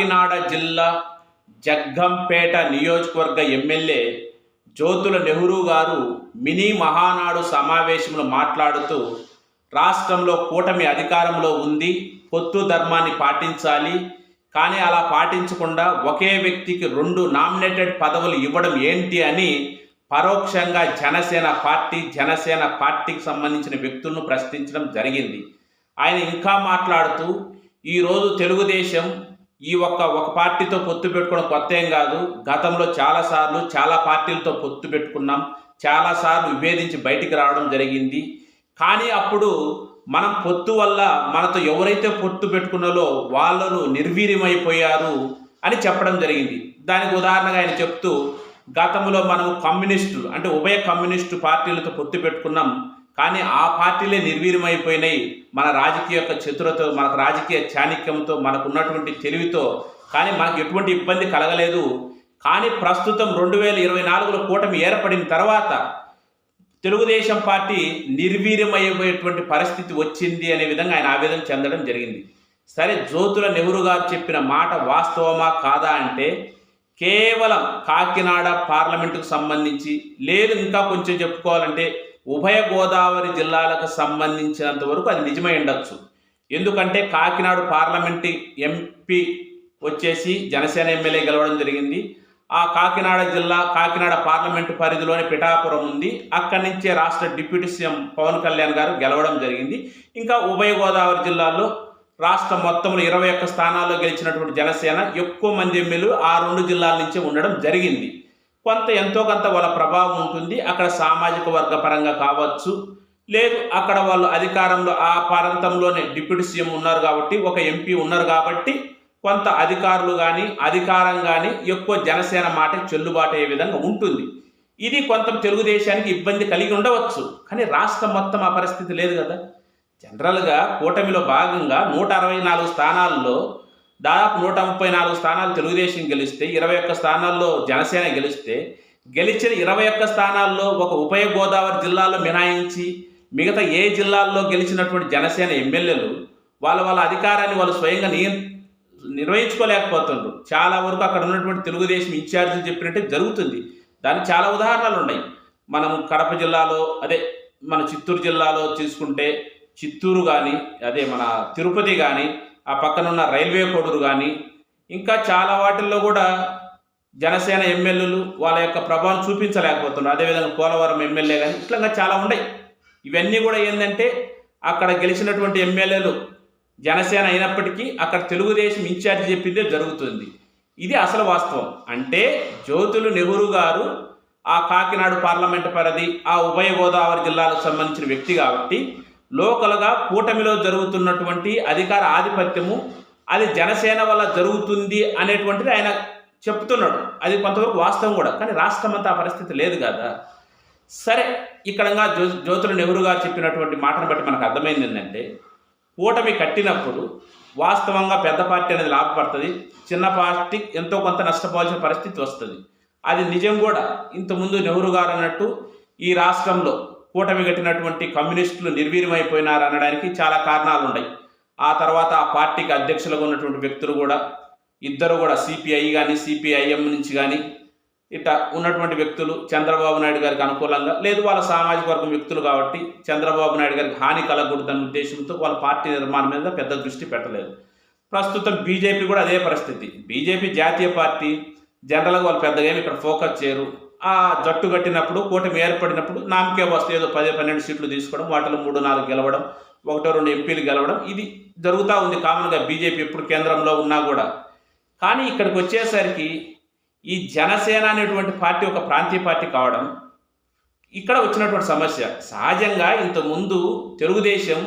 కాకినాడ జిల్లా జగ్గంపేట నియోజకవర్గ ఎమ్మెల్యే జ్యోతుల నెహ్రూ గారు మినీ మహానాడు సమావేశంలో మాట్లాడుతూ రాష్ట్రంలో కూటమి అధికారంలో ఉంది పొత్తు ధర్మాన్ని పాటించాలి కానీ అలా పాటించకుండా ఒకే వ్యక్తికి రెండు నామినేటెడ్ పదవులు ఇవ్వడం ఏంటి అని పరోక్షంగా జనసేన పార్టీ జనసేన పార్టీకి సంబంధించిన వ్యక్తులను ప్రశ్నించడం జరిగింది. ఆయన ఇంకా మాట్లాడుతూ ఈరోజు తెలుగుదేశం ఈ ఒక్క ఒక పార్టీతో పొత్తు పెట్టుకోవడం కొత్త ఏం కాదు. గతంలో చాలాసార్లు చాలా పార్టీలతో పొత్తు పెట్టుకున్నాం. చాలాసార్లు విభేదించి బయటికి రావడం జరిగింది. కానీ అప్పుడు మనం పొత్తు వల్ల మనతో ఎవరైతే పొత్తు పెట్టుకున్నారో వాళ్ళను నిర్వీర్యమైపోయారు అని చెప్పడం జరిగింది. దానికి ఉదాహరణగా ఆయన చెప్తూ గతంలో మనం కమ్యూనిస్టులు అంటే ఉభయ కమ్యూనిస్టు పార్టీలతో పొత్తు పెట్టుకున్నాం. కానీ ఆ పార్టీలే నిర్వీర్యమైపోయినాయి. మన రాజకీయ యొక్క చతురతో మనకు రాజకీయ చాణిక్యంతో మనకు ఉన్నటువంటి తెలివితో. కానీ మనకు ఎటువంటి ఇబ్బంది కలగలేదు. కానీ ప్రస్తుతం రెండు వేల ఇరవై నాలుగులో కూటమి ఏర్పడిన తర్వాత తెలుగుదేశం పార్టీ నిర్వీర్యమయ్యేటువంటి పరిస్థితి వచ్చింది అనే విధంగా ఆయన ఆవేదన చెందడం జరిగింది. సరే జ్యోతుల నెహ్రూ గారు చెప్పిన మాట వాస్తవమా కాదా అంటే కేవలం కాకినాడ పార్లమెంటుకు సంబంధించి లేదు ఇంకా కొంచెం చెప్పుకోవాలంటే ఉభయ గోదావరి జిల్లాలకు సంబంధించినంత వరకు అది నిజమై ఉండొచ్చు. ఎందుకంటే కాకినాడ పార్లమెంట్ ఎంపీ వచ్చేసి జనసేన ఎమ్మెల్యే గెలవడం జరిగింది. ఆ కాకినాడ జిల్లా కాకినాడ పార్లమెంటు పరిధిలోని పిఠాపురం ఉంది. అక్కడి నుంచే రాష్ట్ర డిప్యూటీ సీఎం పవన్ కళ్యాణ్ గారు గెలవడం జరిగింది. ఇంకా ఉభయ గోదావరి జిల్లాలో రాష్ట్ర మొత్తంలో ఇరవై ఒక్క స్థానాల్లో గెలిచినటువంటి జనసేన ఎక్కువ మంది ఎమ్మెల్యేలు ఆ రెండు జిల్లాల నుంచే ఉండడం జరిగింది. కొంత ఎంతో కొంత వాళ్ళ ప్రభావం ఉంటుంది. అక్కడ సామాజిక వర్గ పరంగా కావచ్చు. లేదు అక్కడ వాళ్ళు అధికారంలో ఆ ప్రాంతంలోనే డిప్యూటీ సీఎం ఉన్నారు కాబట్టి ఒక ఎంపీ ఉన్నారు కాబట్టి కొంత అధికారులు కానీ అధికారం కానీ ఎక్కువ జనసేన మాట చెల్లుబాటు అయ్యే విధంగా ఉంటుంది. ఇది కొంత తెలుగుదేశానికి ఇబ్బంది కలిగి ఉండవచ్చు. కానీ రాష్ట్రం మొత్తం ఆ పరిస్థితి లేదు కదా. జనరల్గా కూటమిలో భాగంగా నూట అరవై నాలుగు స్థానాల్లో దాదాపు నూట ముప్పై నాలుగు స్థానాలు తెలుగుదేశం గెలిస్తే ఇరవై ఒక్క స్థానాల్లో జనసేన గెలిస్తే గెలిచిన ఇరవై ఒక్క స్థానాల్లో ఒక ఉభయ గోదావరి జిల్లాలో మినాయించి మిగతా ఏ జిల్లాల్లో గెలిచినటువంటి జనసేన ఎమ్మెల్యేలు వాళ్ళ వాళ్ళ అధికారాన్ని వాళ్ళు స్వయంగా నియ నిర్వహించుకోలేకపోతుండ్రు. చాలా వరకు అక్కడ ఉన్నటువంటి తెలుగుదేశం ఇన్ఛార్జీలు చెప్పినట్టే జరుగుతుంది. దానికి చాలా ఉదాహరణలు ఉన్నాయి. మనం కడప జిల్లాలో అదే మన చిత్తూరు జిల్లాలో తీసుకుంటే చిత్తూరు కానీ అదే మన తిరుపతి కానీ ఆ పక్కన ఉన్న రైల్వే కోడూరు కానీ ఇంకా చాలా వాటిల్లో కూడా జనసేన ఎమ్మెల్యేలు వాళ్ళ యొక్క ప్రభావం చూపించలేకపోతున్నారు. అదేవిధంగా పోలవరం ఎమ్మెల్యే కానీ ఇట్లా చాలా ఉన్నాయి ఇవన్నీ కూడా ఏంటంటే అక్కడ గెలిచినటువంటి ఎమ్మెల్యేలు జనసేన అయినప్పటికీ అక్కడ తెలుగుదేశం ఇన్ఛార్జ్ చెప్పిందే జరుగుతుంది. ఇది అసలు వాస్తవం. అంటే జ్యోతులు నెహ్రూ గారు ఆ కాకినాడ పార్లమెంటు పరిధి ఆ ఉభయ గోదావరి జిల్లాలకు సంబంధించిన వ్యక్తి కాబట్టి లోకల్గా కూటమిలో జరుగుతున్నటువంటి అధికార ఆధిపత్యము అది జనసేన వల్ల జరుగుతుంది అనేటువంటిది ఆయన చెప్తున్నాడు. అది కొంతవరకు వాస్తవం కూడా. కానీ రాష్ట్రం అంతా పరిస్థితి లేదు కదా. సరే ఇక్కడంగా జ్యో జ్యోతుల నెహ్రూ గారు చెప్పినటువంటి మాటను బట్టి మనకు అర్థమైంది ఏంటంటే కూటమి కట్టినప్పుడు వాస్తవంగా పెద్ద పార్టీ అనేది లాభపడుతుంది. చిన్న పార్టీ ఎంతో కొంత నష్టపోవాల్సిన పరిస్థితి వస్తుంది. అది నిజం కూడా. ఇంతకుముందు నెహ్రూ గారు అన్నట్టు ఈ రాష్ట్రంలో కూటమి కట్టినటువంటి కమ్యూనిస్టులు నిర్వీర్యమైపోయినారు అనడానికి చాలా కారణాలు ఉన్నాయి ఆ తర్వాత ఆ పార్టీకి అధ్యక్షులుగా ఉన్నటువంటి వ్యక్తులు కూడా ఇద్దరు కూడా సిపిఐ కానీ సిపిఐఎం నుంచి కానీ ఇట్లా ఉన్నటువంటి వ్యక్తులు చంద్రబాబు నాయుడు గారికి అనుకూలంగా లేదు వాళ్ళ సామాజిక వర్గం వ్యక్తులు కాబట్టి చంద్రబాబు నాయుడు గారికి హాని కలగకూడదన్న ఉద్దేశంతో వాళ్ళ పార్టీ నిర్మాణం మీద పెద్ద దృష్టి పెట్టలేదు. ప్రస్తుతం బీజేపీ కూడా అదే పరిస్థితి. బీజేపీ జాతీయ పార్టీ జనరల్గా వాళ్ళు పెద్దగా ఏమి ఇక్కడ ఫోకస్ చేయరు. ఆ జట్టు కట్టినప్పుడు కూటమి ఏర్పడినప్పుడు నామకే వస్తే ఏదో పది పన్నెండు సీట్లు తీసుకోవడం వాటిలో మూడు నాలుగు గెలవడం ఒకటో రెండు ఎంపీలు గెలవడం ఇది జరుగుతూ ఉంది కామన్గా బీజేపీ ఎప్పుడు కేంద్రంలో ఉన్నా కూడా. కానీ ఇక్కడికి వచ్చేసరికి ఈ జనసేన అనేటువంటి పార్టీ ఒక ప్రాంతీయ పార్టీ కావడం ఇక్కడ వచ్చినటువంటి సమస్య. సహజంగా ఇంతకుముందు తెలుగుదేశం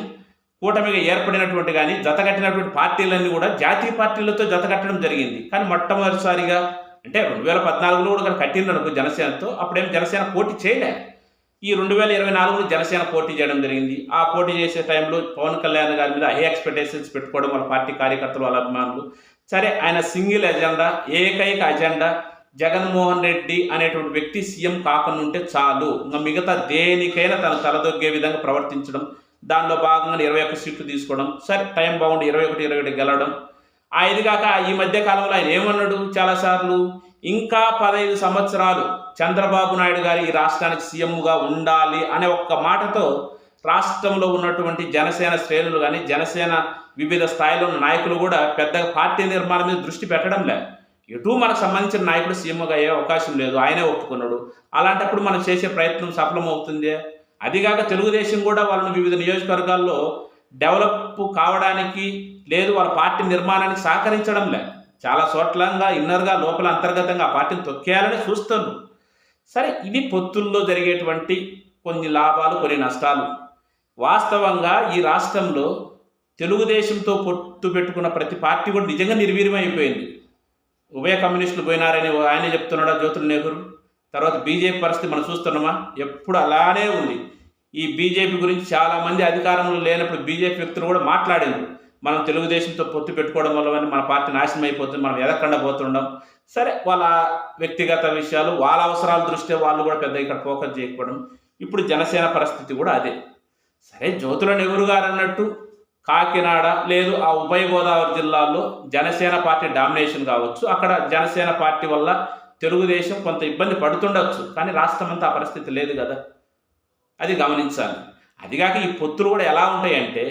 కూటమిగా ఏర్పడినటువంటి కానీ జతకట్టినటువంటి పార్టీలన్నీ కూడా జాతీయ పార్టీలతో జతకట్టడం జరిగింది. కానీ మొట్టమొదటిసారిగా అంటే రెండు వేల పద్నాలుగులో కూడా ఇక్కడ కట్టింది అనుకో జనసేనతో అప్పుడేం జనసేన పోటీ చేయలే. ఈ రెండు వేల ఇరవై నాలుగులో జనసేన పోటీ చేయడం జరిగింది. ఆ పోటీ చేసే టైంలో పవన్ కళ్యాణ్ గారి మీద హై ఎక్స్పెక్టేషన్స్ పెట్టుకోవడం వాళ్ళ పార్టీ కార్యకర్తలు వాళ్ళ అభిమానులు. సరే ఆయన సింగిల్ ఎజెండా ఏకైక అజెండా జగన్మోహన్ రెడ్డి అనేటువంటి వ్యక్తి సీఎం కాకుండా ఉంటే చాలు. ఇంకా మిగతా దేనికైనా తను తలదొగ్గే విధంగా ప్రవర్తించడం దానిలో భాగంగా ఇరవై ఒక్క సీట్లు తీసుకోవడం. సరే టైం బాగుండి ఇరవై ఒకటి ఇరవై ఒకటి గెలవడం. ఆ ఇది కాక ఈ మధ్య కాలంలో ఆయన ఏమన్నాడు? చాలాసార్లు ఇంకా పదహైదు సంవత్సరాలు చంద్రబాబు నాయుడు గారు ఈ రాష్ట్రానికి సీఎంగా ఉండాలి అనే ఒక్క మాటతో రాష్ట్రంలో ఉన్నటువంటి జనసేన శ్రేణులు కానీ జనసేన వివిధ స్థాయిలో ఉన్న నాయకులు కూడా పెద్ద పార్టీ నిర్మాణం మీద దృష్టి పెట్టడం లేదు ఎటు మనకు సంబంధించిన నాయకుడు సీఎంగా అయ్యే అవకాశం లేదు. ఆయనే ఒప్పుకున్నాడు. అలాంటప్పుడు మనం చేసే ప్రయత్నం సఫలమవుతుంది? అదిగాక తెలుగుదేశం కూడా వాళ్ళని వివిధ నియోజకవర్గాల్లో డెవలప్ కావడానికి లేదు వాళ్ళ పార్టీ నిర్మాణానికి సహకరించడం లే చాలా చోట్లంగా ఇన్నర్గా లోపల అంతర్గతంగా ఆ పార్టీని తొక్కేయాలని చూస్తున్నారు. సరే ఇవి పొత్తుల్లో జరిగేటువంటి కొన్ని లాభాలు కొన్ని నష్టాలు. వాస్తవంగా ఈ రాష్ట్రంలో తెలుగుదేశంతో పొత్తు పెట్టుకున్న ప్రతి పార్టీ కూడా నిజంగా నిర్వీర్యం అయిపోయింది ఉభయ కమ్యూనిస్టులు పోయినారని ఆయనే చెప్తున్నాడా జ్యోతుల నెహ్రూ? తర్వాత బీజేపీ పరిస్థితి మనం చూస్తున్నామా? ఎప్పుడు అలానే ఉంది. ఈ బీజేపీ గురించి చాలామంది అధికారంలో లేనప్పుడు బీజేపీ వ్యక్తులు కూడా మాట్లాడారు. మనం తెలుగుదేశంతో పొత్తు పెట్టుకోవడం వల్ల మన పార్టీ నాశనం అయిపోతుంది మనం ఎదకుండా పోతుండం సరే వాళ్ళ వ్యక్తిగత విషయాలు వాళ్ళ అవసరాల దృష్ట్యా వాళ్ళు కూడా పెద్ద ఇక్కడ ఫోకస్ చేయకపోవడం. ఇప్పుడు జనసేన పరిస్థితి కూడా అదే. సరే జ్యోతుల నెహ్రూ గారు అన్నట్టు కాకినాడ లేదు ఆ ఉభయ గోదావరి జిల్లాల్లో జనసేన పార్టీ డామినేషన్ కావచ్చు. అక్కడ జనసేన పార్టీ వల్ల తెలుగుదేశం కొంత ఇబ్బంది పడుతుండొచ్చు కానీ రాష్ట్రం అంతా ఆ పరిస్థితి లేదు కదా. అది గమనించాలి. అదిగాక ఈ పొత్తులు కూడా ఎలా ఉంటాయంటే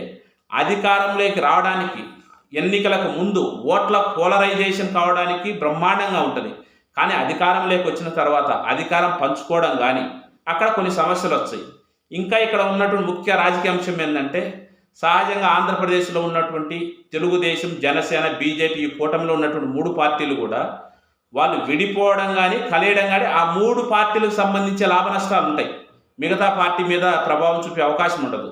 అధికారంలోకి రావడానికి ఎన్నికలకు ముందు ఓట్ల పోలరైజేషన్ కావడానికి బ్రహ్మాండంగా ఉంటుంది. కానీ అధికారంలోకి వచ్చిన తర్వాత అధికారం పంచుకోవడం కానీ అక్కడ కొన్ని సమస్యలు వచ్చాయి ఇంకా ఇక్కడ ఉన్నటువంటి ముఖ్య రాజకీయ అంశం ఏంటంటే సహజంగా ఆంధ్రప్రదేశ్లో ఉన్నటువంటి తెలుగుదేశం జనసేన బీజేపీ ఈ కూటమిలో ఉన్నటువంటి మూడు పార్టీలు కూడా వాళ్ళు విడిపోవడం కానీ కలియడం కానీ ఆ మూడు పార్టీలకు సంబంధించే లాభ నష్టాలు ఉంటాయి. మిగతా పార్టీ మీద ప్రభావం చూపే అవకాశం ఉండదు.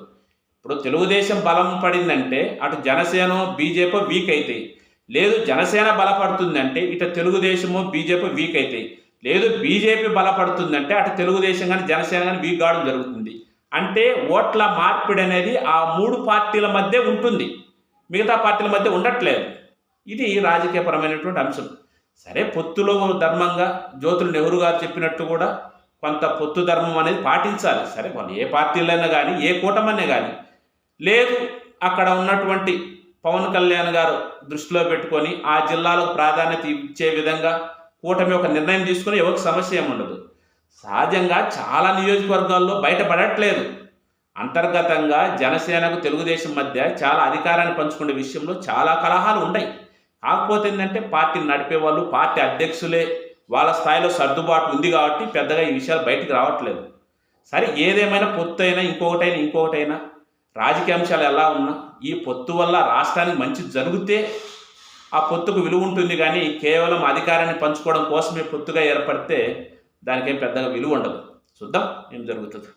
ఇప్పుడు తెలుగుదేశం బలం పడిందంటే అటు జనసేన బీజేపీ వీక్ అవుతాయి లేదు జనసేన బలపడుతుందంటే ఇటు తెలుగుదేశము బీజేపీ వీక్ అవుతాయి లేదు బీజేపీ బలపడుతుందంటే అటు తెలుగుదేశం కానీ జనసేన కానీ వీక్ కావడం జరుగుతుంది. అంటే ఓట్ల మార్పిడి అనేది ఆ మూడు పార్టీల మధ్య ఉంటుంది. మిగతా పార్టీల మధ్య ఉండట్లేదు. ఇది రాజకీయపరమైనటువంటి అంశం. సరే పొత్తులో ధర్మంగా జ్యోతులు నెహ్రూ గారు చెప్పినట్టు కూడా కొంత పొత్తు ధర్మం అనేది పాటించాలి. సరే వాళ్ళు ఏ పార్టీలైనా కానీ ఏ కూటమనే కానీ లేదు అక్కడ ఉన్నటువంటి పవన్ కళ్యాణ్ గారు దృష్టిలో పెట్టుకొని ఆ జిల్లాలకు ప్రాధాన్యత ఇచ్చే విధంగా కూటమి ఒక నిర్ణయం తీసుకుని ఎవరికి సమస్య ఏముండదు ఉండదు. సహజంగా చాలా నియోజకవర్గాల్లో బయటపడట్లేదు. అంతర్గతంగా జనసేనకు తెలుగుదేశం మధ్య చాలా అధికారాన్ని పంచుకునే విషయంలో చాలా కలహాలు ఉన్నాయి. కాకపోతే ఏంటంటే పార్టీని నడిపే వాళ్ళు పార్టీ అధ్యక్షులే వాళ్ళ స్థాయిలో సర్దుబాటు ఉంది కాబట్టి పెద్దగా ఈ విషయాలు బయటికి రావట్లేదు. సరే ఏదేమైనా పొత్తు అయినా ఇంకొకటైనా ఇంకొకటైనా రాజకీయ అంశాలు ఎలా ఉన్నా ఈ పొత్తు వల్ల రాష్ట్రానికి మంచి జరిగితే ఆ పొత్తుకు విలువ ఉంటుంది కానీ కేవలం అధికారాన్ని పంచుకోవడం కోసమే పొత్తుగా ఏర్పడితే దానికేం పెద్దగా విలువ ఉండదు. చూద్దాం ఏం జరుగుతుంది.